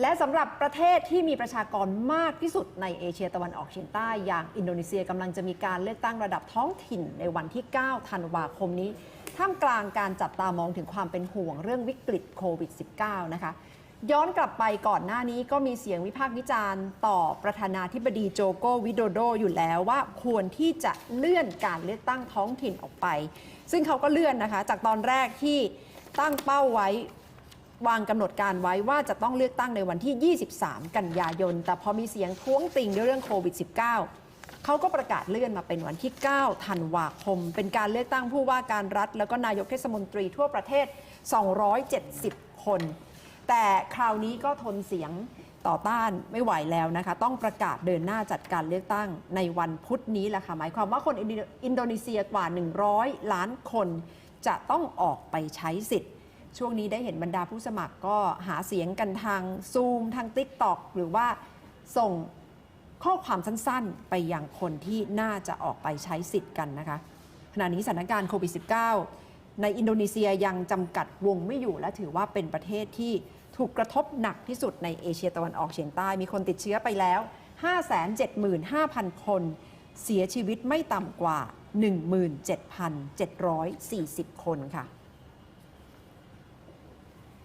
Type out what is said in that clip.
และสำหรับประเทศที่มีประชากรมากที่สุดในเอเชียตะวันออกเฉียงใต้อย่างอินโดนีเซียกำลังจะมีการเลือกตั้งระดับท้องถิ่นในวันที่ 9 ธันวาคมนี้ ท่ามกลางการจับตามองถึงความเป็นห่วงเรื่องวิกฤตโควิด -19 นะคะย้อนกลับไปก่อนหน้านี้ก็มีเสียงวิพากษ์วิจารณ์ต่อประธานาธิบดีโจโกวิโดโดอยู่แล้วว่าควรที่จะเลื่อนการเลือกตั้งท้องถิ่นออกไป ซึ่งเขาก็เลื่อนนะคะ จากตอนแรกที่ตั้งเป้าไว้ วางกำหนดการไว้ว่าจะต้องเลือกตั้งในวันที่ 23 กันยายน แต่พอมีเสียงท้วงติงด้วยเรื่องโควิด -19 เขาก็ประกาศเลื่อนมาเป็นวันที่ 9 ธันวาคม เป็นการเลือกตั้งผู้ว่าการรัฐ แล้วก็นายกเทศมนตรีทั่วประเทศ 270 คน แต่คราวนี้ก็ทนเสียงต่อต้านไม่ไหวแล้วนะคะ ต้องประกาศเดินหน้าจัดการเลือกตั้งในวันพุธนี้แหละค่ะหมายความว่าคนอินโดอินโดนีเซียกว่า 100 ล้านคน จะต้องออกไปใช้สิทธิ์ ช่วงนี้ได้เห็นบรรดาผู้สมัครก็หาเสียงกันทางซูมทาง t ิ k t o k หรือว่าส่งข้อความสั้นๆ ไปยังคนที่น่าจะออกไปใช้สิทธิ์กันนะคะ ขณะนี้สถานการณ์โควิด -19 ในอินโดนีเซียยังจำกัดวงไม่อยู่ และถือว่าเป็นประเทศที่ถูกกระทบหนักที่สุดในเอเชียตะวันออกเฉียงใต้ มีคนติดเชื้อไปแล้ว 575,000 คน เสียชีวิตไม่ต่ำกว่า 17,740 คนค่ะ